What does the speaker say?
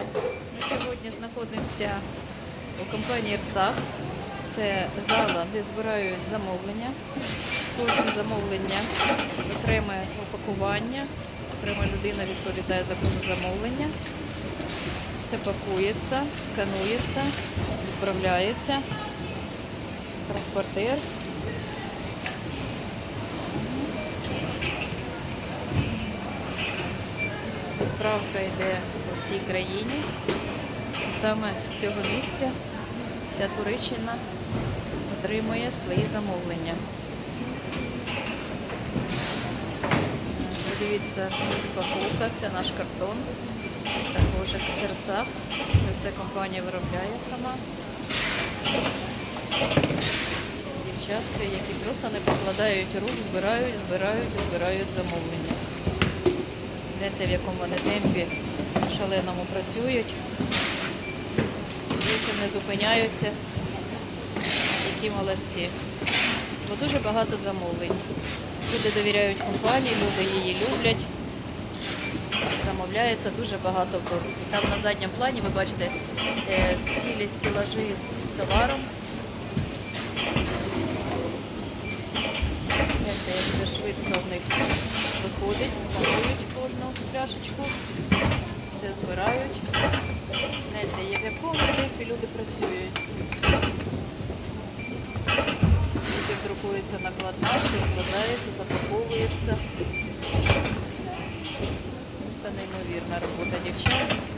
Ми сьогодні знаходимося у компанії «Ірсах». Це зала, де збирають замовлення. Кожне замовлення окреме упакування. Окрема людина відповідає за кожне замовлення. Все пакується, сканується, відправляється. Транспортер. Відправка йде по всій країні. Саме з цього місця вся Туреччина отримує свої замовлення. Подивіться, ось упаковка, це наш картон. Також Ерсах. Це все компанія виробляє сама. Дівчатки, які просто не покладають рук, збирають, збирають, збирають замовлення. Гляньте, в якому вони темпі шаленому працюють. Зовсім не зупиняються. Які молодці. Бо дуже багато замовлень. Люди довіряють компанії, люди її люблять. Замовляється дуже багато Турції. Там на задньому плані ви бачите е, цілі стілажі з товаром. Як це швидко в них виходить, сканують кожну пляшечку, все збирають. Гляньте, в якому і люди працюють. Тільки друкується накладна, все вкладається, запаковується. Просто неймовірна робота дівчат.